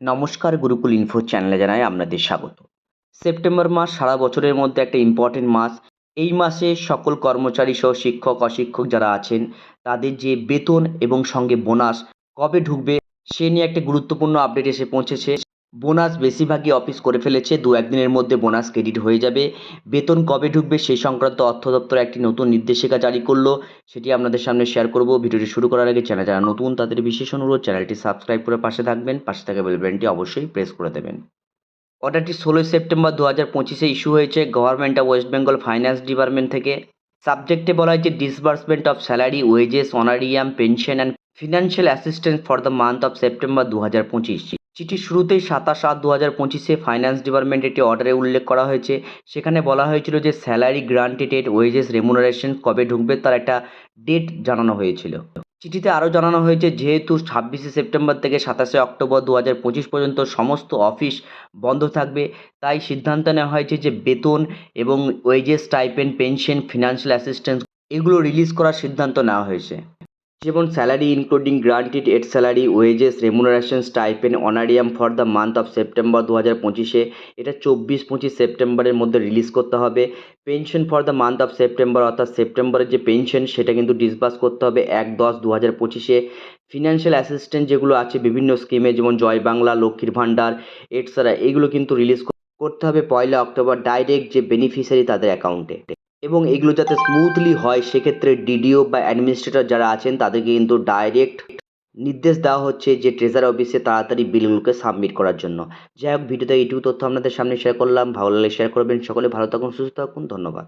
নমস্কার গুরুকুল ইনফো চ্যানেলে জানাই আপনাদের স্বাগত। সেপ্টেম্বর মাস সারা বছরের মধ্যে একটা ইম্পর্টেন্ট মাস। এই মাসে সকল কর্মচারী সহ শিক্ষক, অশিক্ষক যারা আছেন, তাদের যে বেতন এবং সঙ্গে বোনাস কবে ঢুকবে, সে নিয়ে একটা গুরুত্বপূর্ণ আপডেট এসে পৌঁছেছে। বোনাস বেশিরভাগই অফিস করে ফেলেছে। দু একদিনের মধ্যে বোনাস ক্রেডিট হয়ে যাবে। বেতন কবে ঢুকবে সেই সংক্রান্ত অর্থ দপ্তর একটি নতুন নির্দেশিকা জারি করল, সেটি আপনাদের সামনে শেয়ার করব। ভিডিওটি শুরু করার আগে চ্যানেল যারা নতুন, তাদের বিশেষ অনুরোধ, চ্যানেলটি সাবস্ক্রাইব করে পাশে থাকবেন। পাশে থাকা বেল বাটনটি অবশ্যই প্রেস করে দেবেন। অর্ডারটি ষোলোই সেপ্টেম্বর দু হাজার পঁচিশে ইস্যু হয়েছে government of West Bengal finance department থেকে। সাবজেক্টে বলা হয়েছে disbursement of salary wages honorarium pension and financial assistance for the month of September দু হাজার পঁচিশ। চিঠির শুরুতেই সাতাশ আট দু হাজার পঁচিশে ফাইন্যান্স ডিপার্টমেন্ট একটি অর্ডারে উল্লেখ করা হয়েছে। সেখানে বলা হয়েছিল যে স্যালারি গ্রান্টেড ওয়েজেস রেমুনারেশন কবে ঢুকবে তার একটা ডেট জানানো হয়েছিল। চিঠিতে আরও জানানো হয়েছে, যেহেতু ছাব্বিশে সেপ্টেম্বর থেকে সাতাশে অক্টোবর দু হাজার পঁচিশ পর্যন্ত সমস্ত অফিস বন্ধ থাকবে, তাই সিদ্ধান্ত নেওয়া হয়েছে যে বেতন এবং wages stipend pension financial assistance এগুলো রিলিজ করার সিদ্ধান্ত নেওয়া হয়েছে। যেমন salary including granted aid salary, wages remuneration stipend honorarium for the month of September দু হাজার পঁচিশে। এটা চব্বিশ পঁচিশ সেপ্টেম্বরের মধ্যে রিলিজ করতে হবে। Pension for the month of September, অর্থাৎ সেপ্টেম্বরের যে পেনশন, সেটা কিন্তু ডিসবার্স করতে হবে এক দশ দু হাজার পঁচিশে। ফিনান্সিয়াল অ্যাসিস্ট্যান্ট যেগুলো আছে, বিভিন্ন স্কিমে যেমন জয় বাংলা, লক্ষ্মীর ভাণ্ডার এটসেট্রা এগুলো কিন্তু রিলিজ করতে হবে পয়লা অক্টোবর, ডাইরেক্ট যে বেনিফিশিয়ারি তাদের অ্যাকাউন্টে। এবং এগুলো যাতে স্মুথলি হয়, সেক্ষেত্রে ডিডিও বা অ্যাডমিনিস্ট্রেটর যারা আছেন, তাদেরকে কিন্তু ডাইরেক্ট নির্দেশ দেওয়া হচ্ছে যে ট্রেজার অফিসে তাড়াতাড়ি বিলগুলোকে সাবমিট করার জন্য। যাই হোক, ভিডিওতে এইটুকু তথ্য আপনাদের সামনে শেয়ার করলাম। ভালো লাগলে শেয়ার করবেন। সকলে ভালো থাকুন, সুস্থ থাকুন। ধন্যবাদ।